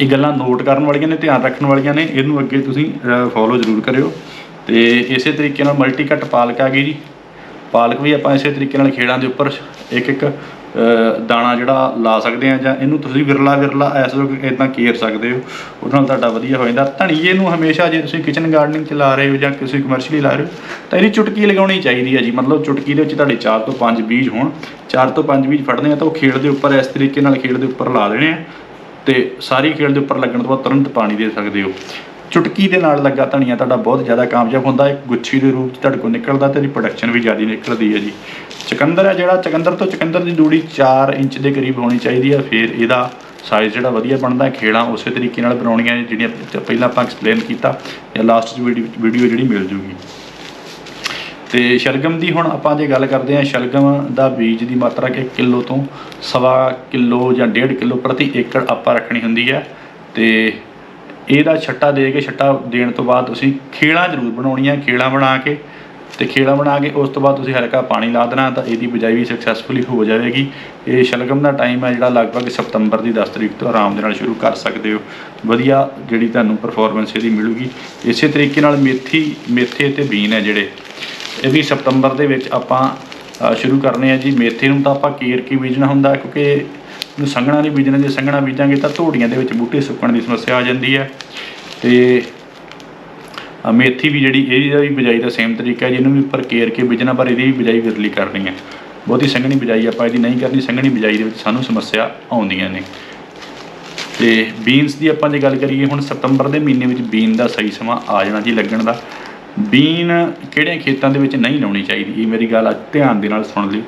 ਇਹ ਗੱਲਾਂ ਨੋਟ ਕਰਨ ਵਾਲੀਆਂ ਨੇ, ਧਿਆਨ ਰੱਖਣ ਵਾਲੀਆਂ ਨੇ, ਇਹਨੂੰ ਅੱਗੇ ਤੁਸੀਂ ਫੋਲੋ ਜ਼ਰੂਰ ਕਰਿਓ। ਤੇ ਇਸੇ ਤਰੀਕੇ ਨਾਲ ਮਲਟੀ ਕੱਟ ਪਾਲਕ ਆ ਗਈ ਜੀ। ਪਾਲਕ ਵੀ ਆਪਾਂ ਇਸੇ ਤਰੀਕੇ ਨਾਲ ਖੇੜਾਂ ਦੇ ਉੱਪਰ ਇੱਕ ਇੱਕ ਦਾਣਾ ਜਿਹੜਾ ਲਾ ਸਕਦੇ ਆ ਜਾਂ ਇਹਨੂੰ ਤੁਸੀਂ ਵਿਰਲਾ ਵਿਰਲਾ ਐਸ ਇਦਾਂ ਕੇਰ ਸਕਦੇ ਹੋ। ਉਹਦੇ ਨਾਲ ਤੁਹਾਡਾ ਵਧੀਆ ਹੋ ਜਾਂਦਾ। ਧਨੀਏ ਨੂੰ ਹਮੇਸ਼ਾ ਜੇ ਤੁਸੀਂ ਕਿਚਨ ਗਾਰਡਨਿੰਗ 'ਚ ਲਾ ਰਹੇ ਹੋ ਜਾਂ ਕਿਸੇ ਕਮਰਸ਼ੀਅਲੀ ਲਾ ਰਹੇ ਹੋ, ਤਾਂ ਇਹਦੀ ਚੁਟਕੀ ਲਗਾਉਣੀ ਚਾਹੀਦੀ ਹੈ ਜੀ। ਮਤਲਬ ਚੁਟਕੀ ਦੇ ਵਿੱਚ ਤੁਹਾਡੇ 4 ਤੋਂ 5 ਬੀਜ ਹੋਣ। 4 ਤੋਂ 5 ਬੀਜ ਫੜਨੇ ਆ ਤਾਂ ਉਹ ਖੇੜ ਦੇ ਉੱਪਰ ਇਸ ਤਰੀਕੇ ਨਾਲ ਖੇੜ ਦੇ ਉੱਪਰ ਲਾ ਦੇਣੇ ਆ ਤੇ ਸਾਰੀ ਖੇੜ ਦੇ ਉੱਪਰ ਲੱਗਣ ਤੋਂ ਬਾਅਦ ਤੁਰੰਤ ਪਾਣੀ ਦੇ ਸਕਦੇ ਹੋ। ਚੁਟਕੀ ਦੇ ਨਾਲ ਲੱਗਾ ਧਨੀਆ ਤੁਹਾਡਾ ਬਹੁਤ ਜ਼ਿਆਦਾ ਕਾਮਯਾਬ ਹੁੰਦਾ ਹੈ ਗੁੱਛੀ ਦੇ ਰੂਪ 'ਚ ਤੁਹਾਡੇ ਕੋਲ ਨਿਕਲਦਾ ਤੇ ਇਹਦੀ ਪ੍ਰੋਡਕਸ਼ਨ ਵੀ ਜ਼ਿਆਦਾ ਨਿਕਲਦੀ ਹੈ ਜੀ। ਚਕੰਦਰ ਹੈ ਜਿਹੜਾ, ਚਕੰਦਰ ਤੋਂ ਚਕੰਦਰ ਦੀ ਦੂਰੀ 4 ਇੰਚ ਦੇ ਕਰੀਬ ਹੋਣੀ ਚਾਹੀਦੀ ਹੈ, ਫਿਰ ਇਹਦਾ ਸਾਈਜ਼ ਜਿਹੜਾ ਵਧੀਆ ਬਣਦਾ ਹੈ ਖੇੜਾਂ ਉਸੇ ਤਰੀਕੇ ਨਾਲ ਬਣਾਉਣੀਆਂ ਜਿਹੜੀਆਂ ਪਹਿਲਾਂ ਆਪਾਂ ਐਕਸਪਲੇਨ ਕੀਤਾ, ਜਾਂ ਲਾਸਟ ਵੀਡੀਓ ਜਿਹੜੀ ਮਿਲ ਜੂਗੀ। ਤੇ ਸ਼ਲਗਮ ਦੀ ਹੁਣ ਆਪਾਂ ਜੇ ਗੱਲ ਕਰਦੇ ਹਾਂ, ਸ਼ਲਗਮ ਦਾ ਬੀਜ ਦੀ ਮਾਤਰਾ ਕਿ ਕਿਲੋ ਤੋਂ ਸਵਾ ਕਿਲੋ ਜਾਂ 1.5 ਕਿਲੋ ਪ੍ਰਤੀ ਏਕੜ ਆਪਾਂ ਰੱਖਣੀ ਹੁੰਦੀ ਹੈ। ਤੇ ਇਹਦਾ ਛੱਟਾ ਦੇ ਕੇ, ਛੱਟਾ ਦੇਣ ਤੋਂ ਬਾਅਦ ਤੁਸੀਂ ਖੇਲਾਂ ਜ਼ਰੂਰ ਬਣਾਉਣੀਆਂ ਖੇਲਾਂ ਬਣਾ ਕੇ। ਤੇ ਖੇਲਾਂ ਬਣਾ ਕੇ ਉਸ ਤੋਂ ਬਾਅਦ ਤੁਸੀਂ ਹਲਕਾ ਪਾਣੀ ਲਾ ਦੇਣਾ ਤਾਂ ਇਹਦੀ ਬਿਜਾਈ ਵੀ ਸਕਸੈਸਫੁਲੀ ਹੋ ਜਾਵੇਗੀ। ਇਹ ਸ਼ਲਗਮ ਦਾ ਟਾਈਮ ਹੈ ਜਿਹੜਾ ਲਗਭਗ ਸਤੰਬਰ ਦੀ 10 ਤਰੀਕ ਤੋਂ ਆਰਾਮ ਦੇ ਨਾਲ ਸ਼ੁਰੂ ਕਰ ਸਕਦੇ ਹੋ। ਵਧੀਆ ਜਿਹੜੀ ਤੁਹਾਨੂੰ ਪਰਫਾਰਮੈਂਸ ਇਹਦੀ ਮਿਲੂਗੀ। ਇਸੇ ਤਰੀਕੇ ਨਾਲ ਮੇਥੀ, ਮੇਥੇ ਤੇ ਬੀਨ ਹੈ ਜਿਹੜੇ। ਇਹ ਵੀ ਸਤੰਬਰ ਦੇ ਵਿੱਚ ਆਪਾਂ ਸ਼ੁਰੂ ਕਰਨੇ ਆ ਜੀ। ਮੇਥੇ ਨੂੰ ਤਾਂ ਆਪਾਂ ਕੇਰ ਕੀ ਬੀਜਣਾ ਹੁੰਦਾ? ਕਿਉਂਕਿ ਇਹਨੂੰ ਸੰਘਣਾ ਨਹੀਂ ਬੀਜਣਾ, ਜੇ ਸੰਘਣਾ ਬੀਜਾਂਗੇ ਤਾਂ ਧੋੜੀਆਂ ਦੇ ਵਿੱਚ ਬੂਟੇ ਸੁੱਕਣ ਦੀ ਸਮੱਸਿਆ ਆ ਜਾਂਦੀ ਹੈ। ਤੇ ਮੇਥੀ ਵੀ ਜਿਹੜੀ, ਇਹਦੀ ਵੀ ਬਿਜਾਈ ਦਾ ਸੇਮ ਤਰੀਕਾ ਹੈ, ਜਿਹਨੂੰ ਵੀ ਉੱਪਰ ਕੇਰ ਕੇ ਬੀਜਣਾ, ਪਰ ਇਹਦੀ ਵੀ ਬਿਜਾਈ ਵਿਰਲੀ ਕਰਨੀ ਹੈ। ਬਹੁਤੀ ਸੰਘਣੀ ਬਿਜਾਈ ਆਪਾਂ ਇਹਦੀ ਨਹੀਂ ਕਰਨੀ, ਸੰਘਣੀ ਬਿਜਾਈ ਦੇ ਵਿੱਚ ਸਾਨੂੰ ਸਮੱਸਿਆ ਆਉਂਦੀਆਂ ਨੇ। ਤੇ ਬੀਨਸ ਦੀ ਆਪਾਂ ਜੇ ਗੱਲ ਕਰੀਏ, ਹੁਣ ਸਤੰਬਰ ਦੇ ਮਹੀਨੇ ਵਿੱਚ ਬੀਨ ਦਾ ਸਹੀ ਸਮਾਂ ਆ ਜਾਣਾ ਜੀ ਲੱਗਣ ਦਾ। ਬੀਨ ਕਿਹੜੇ ਖੇਤਾਂ ਦੇ ਵਿੱਚ ਨਹੀਂ ਲਾਉਣੀ ਚਾਹੀਦੀ, ਇਹ ਮੇਰੀ ਗੱਲ ਅੱਜ ਧਿਆਨ ਦੇ ਨਾਲ ਸੁਣ ਲਈ।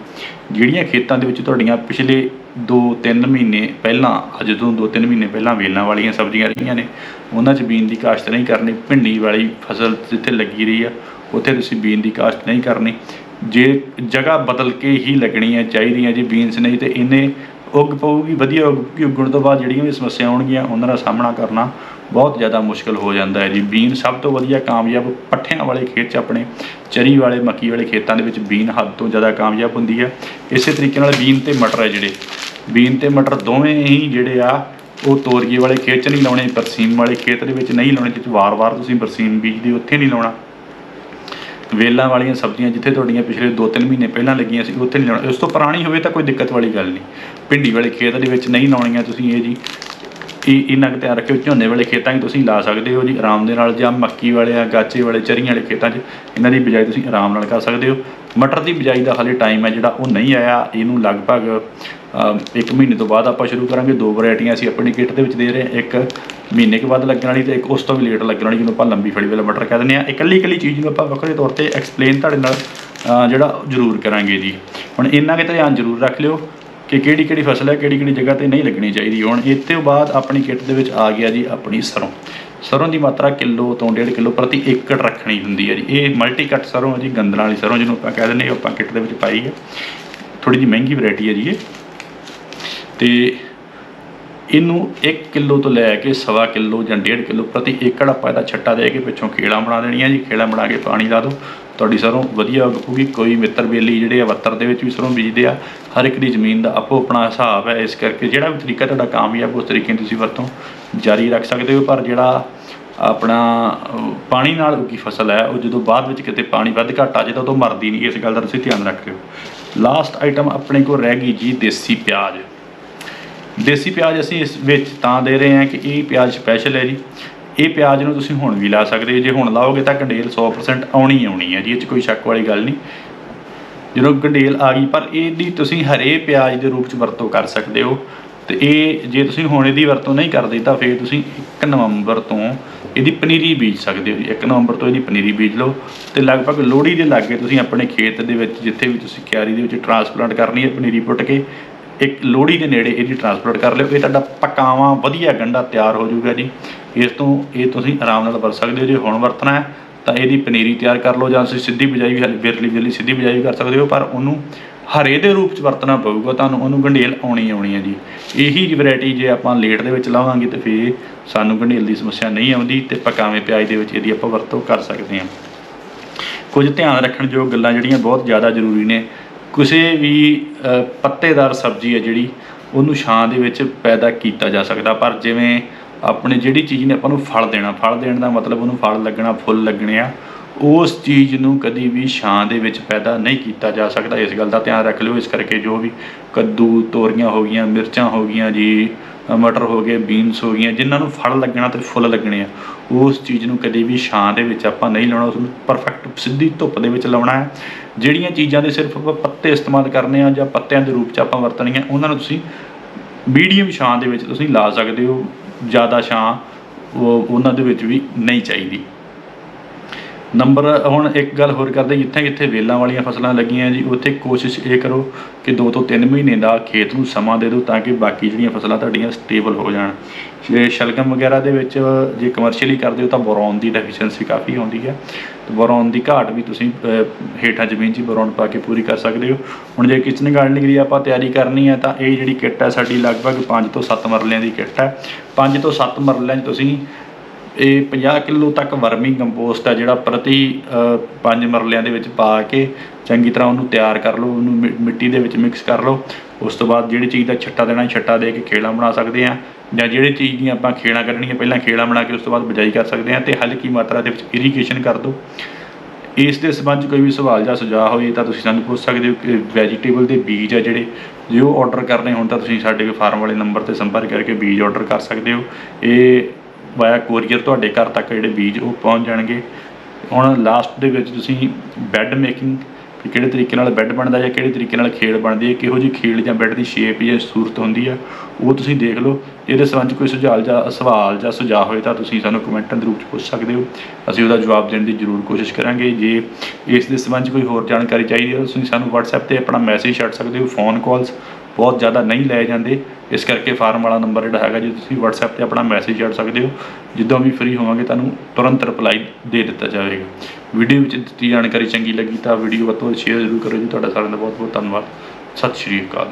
ਜਿਹੜੀਆਂ ਖੇਤਾਂ ਦੇ ਵਿੱਚ ਤੁਹਾਡੀਆਂ ਪਿਛਲੇ 2-3 ਮਹੀਨੇ ਪਹਿਲਾਂ ਜਦੋਂ ਤੋਂ 2-3 ਮਹੀਨੇ ਪਹਿਲਾਂ ਵੇਲਾਂ ਵਾਲੀਆਂ ਸਬਜ਼ੀਆਂ ਰਹੀਆਂ ਨੇ, ਉਹਨਾਂ 'ਚ ਬੀਨ ਦੀ ਕਾਸ਼ਤ ਨਹੀਂ ਕਰਨੀ, ਭਿੰਡੀ ਵਾਲੀ ਫਸਲ ਜਿੱਥੇ ਲੱਗੀ ਰਹੀ ਆ, ਉੱਥੇ ਤੁਸੀਂ ਬੀਨ ਦੀ ਕਾਸ਼ਤ ਨਹੀਂ ਕਰਨੀ। ਜੇ ਜਗ੍ਹਾ ਬਦਲ ਕੇ ਹੀ ਲੱਗਣੀਆਂ ਚਾਹੀਦੀਆਂ, ਜੀ ਬੀਨਸ ਨਹੀਂ ਤੇ ਇਹਨੇ ਉੱਗ ਪਊਗੀ, ਵਧੀਆ ਉੱਗ ਉੱਗਣ ਤੋਂ ਬਾਅਦ ਜਿਹੜੀਆਂ ਵੀ ਸਮੱਸਿਆ ਆਉਣਗੀਆਂ, ਉਹਨਾਂ ਦਾ ਸਾਹਮਣਾ ਕਰਨਾ ਬਹੁਤ ਜ਼ਿਆਦਾ ਮੁਸ਼ਕਲ ਹੋ ਜਾਂਦਾ ਹੈ ਜੀ। ਬੀਨ ਸਭ ਤੋਂ ਵਧੀਆ ਕਾਮਯਾਬ ਪੱਠਿਆਂ ਵਾਲੇ ਖੇਤ 'ਚ ਆਪਣੇ, ਚਰੀ ਵਾਲੇ, ਮੱਕੀ ਵਾਲੇ ਖੇਤਾਂ ਦੇ ਵਿੱਚ ਬੀਨ ਹੱਦ ਤੋਂ ਜ਼ਿਆਦਾ ਕਾਮਯਾਬ ਹੁੰਦੀ ਹੈ। ਇਸੇ ਤਰੀਕੇ ਨਾਲ ਬੀਨ ਤੇ ਮਟਰ ਹੈ ਜਿਹੜੇ। ਬੀਨ ਤੇ ਮਟਰ ਦੋਵੇਂ ਹੀ ਜਿਹੜੇ ਆ, ਉਹ ਤੋਰੀਏ ਵਾਲੇ ਖੇਤ 'ਚ ਨਹੀਂ ਲਾਉਣੇ, ਬਰਸੀਮ ਵਾਲੇ ਖੇਤ ਦੇ ਵਿੱਚ ਨਹੀਂ ਲਾਉਣੇ, ਜਿੱਥੇ ਵਾਰ-ਵਾਰ ਤੁਸੀਂ ਬਰਸੀਮ ਬੀਜਦੇ ਉੱਥੇ ਨਹੀਂ ਲਾਉਣਾ। ਵੇਲਾਂ ਵਾਲੀਆਂ ਸਬਜ਼ੀਆਂ ਜਿੱਥੇ ਤੁਹਾਡੀਆਂ ਪਿਛਲੇ 2-3 ਮਹੀਨੇ ਪਹਿਲਾਂ ਲੱਗੀਆਂ ਸੀ ਉੱਥੇ ਨਹੀਂ ਲਾਉਣਾ। ਉਸ ਤੋਂ ਪੁਰਾਣੀ ਹੋਵੇ ਤਾਂ ਕੋਈ ਦਿੱਕਤ ਵਾਲੀ ਗੱਲ ਨਹੀਂ। ਭਿੰਡੀ ਵਾਲੇ ਖੇਤ ਦੇ ਵਿੱਚ ਨਹੀਂ ਲਾਉਣੀਆਂ ਤੁਸੀਂ ਇਹ ਜੀ। ਇਹ ਇਹਨਾਂ ਕੁ ਧਿਆਨ ਰੱਖਿਓ ਝੋਨੇ ਵਾਲੇ ਖੇਤਾਂ 'ਚ ਤੁਸੀਂ ਲਾ ਸਕਦੇ ਹੋ ਜੀ ਆਰਾਮ ਦੇ ਨਾਲ ਜਾਂ ਮੱਕੀ ਵਾਲੇ ਆ ਗਾਚੇ ਵਾਲੇ ਚਰੀਆਂ ਵਾਲੇ ਖੇਤਾਂ 'ਚ ਇਹਨਾਂ ਦੀ ਬਿਜਾਈ ਤੁਸੀਂ ਆਰਾਮ ਨਾਲ ਕਰ ਸਕਦੇ ਹੋ। ਮਟਰ ਦੀ ਬਿਜਾਈ ਦਾ ਹਾਲੇ ਟਾਈਮ ਹੈ ਜਿਹੜਾ ਉਹ ਨਹੀਂ ਆਇਆ। ਇਹਨੂੰ ਲਗਭਗ ਅ, ਇੱਕ ਮਹੀਨੇ ਤੋਂ ਬਾਅਦ ਆਪਾਂ ਸ਼ੁਰੂ ਕਰਾਂਗੇ। ਦੋ ਵੈਰਾਈਟੀਆਂ ਅਸੀਂ ਆਪਣੀ ਕਿੱਟ ਦੇ ਵਿੱਚ ਦੇ ਰਹੇ ਹਾਂ। ਇੱਕ ਮਹੀਨੇ ਕੇ ਬਾਅਦ ਲੱਗਣ ਵਾਲੀ ਤੇ ਇੱਕ ਉਸ ਤੋਂ ਵੀ ਲੇਟ ਲੱਗਣ ਵਾਲੀ ਜਿਹਨੂੰ ਆਪਾਂ ਲੰਬੀ ਫੜੀ ਵਾਲਾ ਮਟਰ ਕਹਿ ਦਿੰਦੇ ਆ ਇਕੱਲੀ ਇਕੱਲੀ ਚੀਜ਼ ਨੂੰ ਆਪਾਂ ਵੱਖਰੇ ਤੌਰ ਤੇ ਐਕਸਪਲੇਨ ਤੁਹਾਡੇ ਨਾਲ ਅ, ਜਿਹੜਾ ਜ਼ਰੂਰ ਕਰਾਂਗੇ ਜੀ। ਹੁਣ ਇੰਨਾ ਕਿ ਧਿਆਨ ਜ਼ਰੂਰ ਰੱਖ ਲਿਓ ਕਿ ਕਿਹੜੀ ਕਿਹੜੀ ਫਸਲ ਹੈ ਕਿਹੜੀ ਕਿਹੜੀ ਜਗ੍ਹਾ ਤੇ ਨਹੀਂ ਲੱਗਣੀ ਚਾਹੀਦੀ। ਹੁਣ ਇਹ ਤੋਂ ਬਾਅਦ ਆਪਣੀ ਕਿੱਟ ਦੇ ਵਿੱਚ ਆ ਗਿਆ ਜੀ ਆਪਣੀ ਸਰੋਂ। ਸਰੋਂ ਦੀ ਮਾਤਰਾ ਕਿਲੋ ਤੋਂ 1.5 ਕਿਲੋ ਪ੍ਰਤੀ ਏਕੜ ਰੱਖਣੀ ਹੁੰਦੀ ਹੈ ਜੀ। ਇਹ ਮਲਟੀ ਕੱਟ ਸਰੋਂ ਹੈ ਜੀ ਗੰਦਲਾਂ ਵਾਲੀ ਸਰੋਂ ਜਿਹਨੂੰ ਆਪਾਂ ਕਹਿ ਦਿੰਦੇ ਹਾਂ ਆਪਾਂ ਕਿੱਟ ਦੇ ਵਿੱਚ ਪਾਈ ਹੈ। ਥੋੜੀ ਜਿਹੀ ਮਹਿੰਗੀ ਵੈਰਾਈਟੀ ਹੈ ਜੀ ਇਹ। ਤੇ ਇਹਨੂੰ 1 ਕਿਲੋ ਤੋਂ ਲੈ ਕੇ ਸਵਾ ਕਿਲੋ ਜਾਂ 1.5 ਕਿਲੋ ਪ੍ਰਤੀ ਏਕੜ ਆਪਾਂ ਇਹਦਾ ਛੱਟਾ ਦੇ ਕੇ ਪਿੱਛੋਂ ਖੇੜਾ ਬਣਾ ਦੇਣੀਆਂ ਜੀ। ਖੇੜਾ ਬਣਾ ਕੇ ਪਾਣੀ ਲਾ ਦਿਓ। ਤੁਹਾਡੀ ਸਰੋਂ ਵਧੀਆ ਉੱਗੂਗੀ। ਕੋਈ ਮਿੱਤਰ ਬੇਲੀ ਜਿਹੜੇ ਆ ਵੱਤਰ ਦੇ ਵਿੱਚ ਵੀ ਸਰੋਂ ਬੀਜਦੇ ਆ, ਹਰ ਇੱਕ ਦੀ ਜ਼ਮੀਨ ਦਾ ਆਪੋ ਆਪਣਾ ਹਿਸਾਬ ਹੈ। ਇਸ ਕਰਕੇ ਜਿਹੜਾ ਵੀ ਤਰੀਕਾ ਤੁਹਾਡਾ ਕਾਮਯਾਬ, ਉਸ ਤਰੀਕੇ ਨਾਲ ਤੁਸੀਂ ਵਰਤੋਂ ਜਾਰੀ ਰੱਖ ਸਕਦੇ ਹੋ। ਪਰ ਜਿਹੜਾ ਆਪਣਾ ਪਾਣੀ ਨਾਲ ਉੱਗੀ ਫਸਲ ਹੈ, ਉਹ ਜਦੋਂ ਬਾਅਦ ਵਿੱਚ ਕਿਤੇ ਪਾਣੀ ਵੱਧ ਘੱਟ ਆ ਜਾਏ ਤਾਂ ਉਦੋਂ ਮਰਦੀ ਨਹੀਂ। ਇਸ ਗੱਲ ਦਾ ਤੁਸੀਂ ਧਿਆਨ ਰੱਖਿਓ। ਲਾਸਟ ਆਈਟਮ ਆਪਣੇ ਕੋਲ ਰਹਿ ਗਈ ਜੀ, ਦੇਸੀ ਪਿਆਜ਼। ਦੇਸੀ ਪਿਆਜ਼ ਅਸੀਂ ਇਸ ਵਿੱਚ ਤਾਂ ਦੇ ਰਹੇ ਹਾਂ ਕਿ ਇਹ ਪਿਆਜ਼ ਸਪੈਸ਼ਲ ਹੈ ਜੀ। ਇਹ ਪਿਆਜ਼ ਨੂੰ ਤੁਸੀਂ ਹੁਣ ਵੀ ਲਾ ਸਕਦੇ ਹੋ। ਜੇ ਹੁਣ ਲਾਓਗੇ ਤਾਂ ਗੰਡੇਲ 100% ਆਉਣੀ ਆਉਣੀ ਹੈ ਜੀ, ਇਹ 'ਚ ਕੋਈ ਸ਼ੱਕ ਵਾਲੀ ਗੱਲ ਨਹੀਂ। ਜਦੋਂ ਗੰਡੇਲ ਆ ਗਈ, ਪਰ ਇਹਦੀ ਤੁਸੀਂ ਹਰੇ ਪਿਆਜ਼ ਦੇ ਰੂਪ 'ਚ ਵਰਤੋਂ ਕਰ ਸਕਦੇ ਹੋ। ਤੇ ਇਹ ਜੇ ਤੁਸੀਂ ਹੁਣ ਇਹਦੀ ਵਰਤੋਂ ਨਹੀਂ ਕਰਦੇ ਤਾਂ ਫਿਰ ਤੁਸੀਂ 1 ਨਵੰਬਰ ਤੋਂ ਇਹਦੀ ਪਨੀਰੀ ਬੀਜ ਸਕਦੇ ਹੋ ਜੀ। 1 ਨਵੰਬਰ ਤੋਂ ਇਹਦੀ ਪਨੀਰੀ ਬੀਜ ਲਓ। ਤੇ ਲਗਭਗ ਲੋਹੜੀ ਦੇ ਲਾਗੇ ਤੁਸੀਂ ਆਪਣੇ ਖੇਤ ਦੇ ਵਿੱਚ ਜਿੱਥੇ ਵੀ ਤੁਸੀਂ ਕਿਆਰੀ ਦੇ ਵਿੱਚ ਟਰਾਂਸਪਲਾਂਟ ਕਰਨੀ ਹੈ, ਪਨੀਰੀ ਪੁੱਟ ਕੇ ਇੱਕ ਲੋਹੜੀ ਦੇ ਨੇੜੇ ਇਹਦੀ ਟਰਾਂਸਪੋਰਟ ਕਰ ਲਿਓ। ਇਹ ਤੁਹਾਡਾ ਪਕਾਵਾਂ ਵਧੀਆ ਗੰਡਾ ਤਿਆਰ ਹੋ ਜਾਊਗਾ ਜੀ। ਇਸ ਤੋਂ ਇਹ ਤੁਸੀਂ ਆਰਾਮ ਨਾਲ ਵਰਤ ਸਕਦੇ ਹੋ। ਜੇ ਹੁਣ ਵਰਤਣਾ ਹੈ, ਤਾਂ ਇਹਦੀ ਪਨੀਰੀ ਤਿਆਰ ਕਰ ਲਓ ਜਾਂ ਤੁਸੀਂ ਸਿੱਧੀ ਬਿਜਾਈ ਵੀ ਹਲ ਬਿਰਲੀ ਬਿਰਲੀ ਸਿੱਧੀ ਬਿਜਾਈ ਵੀ ਕਰ ਸਕਦੇ ਹੋ, ਪਰ ਉਹਨੂੰ ਹਰੇ ਦੇ ਰੂਪ ਚ ਵਰਤਣਾ ਪਊਗਾ। ਤੁਹਾਨੂੰ ਉਹਨੂੰ ਗੰਢੇਲ ਆਉਣੀ ਆਉਣੀ ਹੈ ਜੀ। ਇਹੀ ਵੈਰਾਈਟੀ ਜੇ ਆਪਾਂ ਲੇਟ ਦੇ ਵਿੱਚ ਲਾਵਾਂਗੇ, ਤੇ ਫਿਰ ਸਾਨੂੰ ਗੰਢੇਲ ਦੀ ਸਮੱਸਿਆ ਨਹੀਂ ਆਉਂਦੀ ਤੇ ਪਕਾਵੇਂ ਪਿਆਜ਼ ਦੇ ਵਿੱਚ ਇਹਦੀ ਆਪਾਂ ਵਰਤੋਂ ਕਰ ਸਕਦੇ ਹਾਂ। ਕੁਝ ਧਿਆਨ ਰੱਖਣ ਯੋਗ ਗੱਲਾਂ ਜਿਹੜੀਆਂ ਬਹੁਤ ਜ਼ਿਆਦਾ ਜ਼ਰੂਰੀ ਨੇ। ਕਿਸੇ ਵੀ ਪੱਤੇਦਾਰ ਸਬਜ਼ੀ ਹੈ ਜਿਹੜੀ, ਉਹਨੂੰ ਛਾਂ ਦੇ ਵਿੱਚ ਪੈਦਾ ਕੀਤਾ ਜਾ ਸਕਦਾ। ਪਰ ਜਿਵੇਂ ਆਪਣੇ ਜਿਹੜੀ ਚੀਜ਼ ਨੇ ਆਪਾਂ ਨੂੰ ਫਲ ਦੇਣਾ, ਫਲ ਦੇਣ ਦਾ ਮਤਲਬ ਉਹਨੂੰ ਫਲ ਲੱਗਣਾ, ਫੁੱਲ ਲੱਗਣੇ ਆ, ਉਸ ਚੀਜ਼ ਨੂੰ ਕਦੀ ਵੀ ਛਾਂ ਦੇ ਵਿੱਚ ਪੈਦਾ ਨਹੀਂ ਕੀਤਾ ਜਾ ਸਕਦਾ। ਇਸ ਗੱਲ ਦਾ ਧਿਆਨ ਰੱਖ ਲਿਓ। ਇਸ ਕਰਕੇ ਜੋ ਵੀ ਕੱਦੂ, ਤੋਰੀਆਂ ਹੋ ਗਈਆਂ, ਮਿਰਚਾਂ ਹੋ ਗਈਆਂ ਜੀ ਮਟਰ ਹੋ ਗਏ ਬੀਨਸ ਹੋ ਗਈਆਂ, ਜਿਨ੍ਹਾਂ ਨੂੰ ਫਲ ਲੱਗਣਾ ਤੇ ਫੁੱਲ ਲੱਗਣੇ ਆ, ਉਸ ਚੀਜ਼ ਨੂੰ ਕਦੇ ਵੀ ਛਾਂ ਦੇ ਵਿੱਚ ਆਪਾਂ ਨਹੀਂ ਲਾਉਣਾ ਉਸ ਨੂੰ ਪਰਫੈਕਟ ਸਿੱਧੀ ਧੁੱਪ ਦੇ ਵਿੱਚ ਲਾਉਣਾ ਹੈ। ਜਿਹੜੀਆਂ ਚੀਜ਼ਾਂ ਦੇ ਸਿਰਫ ਆਪਾਂ ਪੱਤੇ ਇਸਤੇਮਾਲ ਕਰਨੇ ਆ ਜਾਂ ਪੱਤਿਆਂ ਦੇ ਰੂਪ 'ਚ ਆਪਾਂ ਵਰਤਣੀਆਂ, ਉਹਨਾਂ ਨੂੰ ਤੁਸੀਂ ਮੀਡੀਅਮ ਛਾਂ ਦੇ ਵਿੱਚ ਤੁਸੀਂ ਲਾ ਸਕਦੇ ਹੋ, ਜ਼ਿਆਦਾ ਛਾਂ ਉਹਨਾਂ ਦੇ ਵਿੱਚ ਵੀ ਨਹੀਂ ਚਾਹੀਦੀ। ਨੰਬਰ ਹੁਣ ਇੱਕ ਗੱਲ ਹੋਰ ਕਰਦੇ ਜਿੱਥੇ ਜਿੱਥੇ ਵੇਲਾਂ ਵਾਲੀਆਂ ਫਸਲਾਂ ਲੱਗੀਆਂ ਜੀ ਉੱਥੇ ਕੋਸ਼ਿਸ਼ ਇਹ ਕਰੋ ਕਿ 2 ਤੋਂ 3 ਮਹੀਨੇ ਦਾ ਖੇਤ ਨੂੰ ਸਮਾਂ ਦੇ ਦਿਓ ਤਾਂ ਕਿ ਬਾਕੀ ਜਿਹੜੀਆਂ ਫਸਲਾਂ ਤੁਹਾਡੀਆਂ ਸਟੇਬਲ ਹੋ ਜਾਣ। ਜੇ ਸ਼ਲਗਮ ਵਗੈਰਾ ਦੇ ਵਿੱਚ ਜੇ ਕਮਰਸ਼ੀਅਲੀ ਕਰਦੇ ਹੋ ਤਾਂ ਬੋਰੋਨ ਦੀ ਡੈਫੀਸ਼ੀਐਂਸੀ ਕਾਫੀ ਆਉਂਦੀ ਹੈ। ਤੇ ਬੋਰੋਨ ਦੀ ਘਾਟ ਵੀ ਤੁਸੀਂ ਅਹ, ਹੇਠਾਂ ਜ਼ਮੀਨ 'ਚ ਹੀ ਪਾ ਕੇ ਪੂਰੀ ਕਰ ਸਕਦੇ ਹੋ। ਹੁਣ ਜੇ ਕਿਚਨ ਗਾਰਡਨਿੰਗ ਦੀ ਆਪਾਂ ਤਿਆਰੀ ਕਰਨੀ ਹੈ ਤਾਂ ਇਹ ਜਿਹੜੀ ਕਿੱਟ ਹੈ ਸਾਡੀ ਲਗਭਗ 5 ਤੋਂ 7 ਮਰਲਿਆਂ ਦੀ ਕਿੱਟ ਹੈ। 5 ਤੋਂ 7 ਮਰਲਿਆਂ 'ਚ ਤੁਸੀਂ ਇਹ 50 ਕਿਲੋ ਤੱਕ ਵਰਮੀ ਕੰਪੋਸਟ ਆ ਜਿਹੜਾ ਪ੍ਰਤੀ ਪੰਜ ਮਰਲਿਆਂ ਦੇ ਵਿੱਚ ਪਾ ਕੇ ਚੰਗੀ ਤਰ੍ਹਾਂ ਉਹਨੂੰ ਤਿਆਰ ਕਰ ਲਓ, ਉਹਨੂੰ ਮਿ- ਮਿੱਟੀ ਦੇ ਵਿੱਚ ਮਿਕਸ ਕਰ ਲਓ। ਉਸ ਤੋਂ ਬਾਅਦ ਜਿਹੜੀ ਚੀਜ਼ ਦਾ ਛੱਟਾ ਦੇਣਾ, ਛੱਟਾ ਦੇ ਕੇ ਖੇਲਾ ਬਣਾ ਸਕਦੇ ਆ ਜਾਂ ਜਿਹੜੀ ਚੀਜ਼ ਦੀਆਂ ਆਪਾਂ ਖੇਲਾਂ ਕੱਢਣੀਆਂ, ਪਹਿਲਾਂ ਖੇਲਾ ਬਣਾ ਕੇ ਉਸ ਤੋਂ ਬਾਅਦ ਬਿਜਾਈ ਕਰ ਸਕਦੇ ਆ ਤੇ ਹਲਕੀ ਮਾਤਰਾ ਦੇ ਵਿੱਚ ਇਰੀਗੇਸ਼ਨ ਕਰ ਦਿਓ। ਇਸ ਦੇ ਸੰਬੰਧ ਕੋਈ ਵੀ ਸਵਾਲ ਜਾਂ ਸੁਝਾਅ ਹੋਏ ਤਾਂ ਤੁਸੀਂ ਸਾਨੂੰ ਪੁੱਛ ਸਕਦੇ ਹੋ ਕਿ ਵੈਜੀਟੇਬਲ ਦੇ ਬੀਜ ਆ ਜਿਹੜੇ। ਜੇ ਉਹ ਆਰਡਰ ਕਰਨੇ ਹੋਣ ਤਾਂ ਤੁਸੀਂ ਸਾਡੇ ਫਾਰਮ ਵਾਲੇ ਨੰਬਰ ਤੇ ਸੰਪਰਕ ਕਰਕੇ ਬੀਜ ਆਰਡਰ ਕਰ ਸਕਦੇ ਹੋ। ਇਹ ਵਾਇਆ ਕੋਰੀਅਰ ਤੁਹਾਡੇ ਘਰ ਤੱਕ ਜਿਹੜੇ ਬੀਜ ਉਹ ਪਹੁੰਚ ਜਾਣਗੇ। ਹੁਣ ਲਾਸਟ ਦੇ ਵਿੱਚ ਤੁਸੀਂ ਬੈੱਡ ਮੇਕਿੰਗ ਕਿ ਕਿਹੜੇ ਤਰੀਕੇ ਨਾਲ ਬੈੱਡ ਬਣਦਾ ਜਾਂ ਕਿਹੜੇ ਤਰੀਕੇ ਨਾਲ ਖੇਲ ਬਣਦੀ ਹੈ, ਕਿਹੋ ਜਿਹੀ ਖੇਲ ਜਾਂ ਬੈੱਡ ਦੀ ਸ਼ੇਪ ਜਾਂ ਸੂਰਤ ਹੁੰਦੀ ਆ ਉਹ ਤੁਸੀਂ ਦੇਖ ਲਓ। ਇਹਦੇ ਸੰਬੰਧ ਕੋਈ ਸੁਝਾਅ ਜਾਂ ਸਵਾਲ ਜਾਂ ਸੁਝਾਅ ਹੋਏ ਤਾਂ ਤੁਸੀਂ ਸਾਨੂੰ ਕਮੈਂਟਾਂ ਦੇ ਰੂਪ 'ਚ ਪੁੱਛ ਸਕਦੇ ਹੋ। ਅਸੀਂ ਉਹਦਾ ਜਵਾਬ ਦੇਣ ਦੀ ਜ਼ਰੂਰ ਕੋਸ਼ਿਸ਼ ਕਰਾਂਗੇ। ਜੇ ਇਸ ਦੇ ਸੰਬੰਧ 'ਚ ਕੋਈ ਹੋਰ ਜਾਣਕਾਰੀ ਚਾਹੀਦੀ ਹੈ ਤੁਸੀਂ ਸਾਨੂੰ WhatsApp ਤੇ ਆਪਣਾ ਮੈਸੇਜ ਛੱਡ ਸਕਦੇ ਹੋ ਫੋਨ ਕਾਲਸ ਬਹੁਤ ਜ਼ਿਆਦਾ ਨਹੀਂ ਲਏ ਜਾਂਦੇ। ਇਸ ਕਰਕੇ ਫਾਰਮ ਵਾਲਾ ਨੰਬਰ ਜਿਹੜਾ ਹੈਗਾ ਜੀ, ਤੁਸੀਂ WhatsApp ਤੇ ਆਪਣਾ ਮੈਸੇਜ ਛੱਡ ਸਕਦੇ ਹੋ। ਜਦੋਂ ਵੀ ਫ੍ਰੀ ਹੋਵਾਂਗੇ, ਤੁਹਾਨੂੰ ਤੁਰੰਤ ਰਿਪਲਾਈ ਦੇ ਦਿੱਤਾ ਜਾਵੇਗਾ। ਵੀਡੀਓ ਵਿੱਚ ਦਿੱਤੀ ਜਾਣਕਾਰੀ ਚੰਗੀ ਲੱਗੀ ਤਾਂ ਵੀਡੀਓ ਵੱਧ ਤੋਂ ਵੱਧ ਸ਼ੇਅਰ ਜ਼ਰੂਰ ਕਰੋ ਜੀ। ਤੁਹਾਡਾ ਸਾਰਿਆਂ ਦਾ ਬਹੁਤ ਬਹੁਤ ਧੰਨਵਾਦ। ਸਤਿ ਸ਼੍ਰੀ ਅਕਾਲ।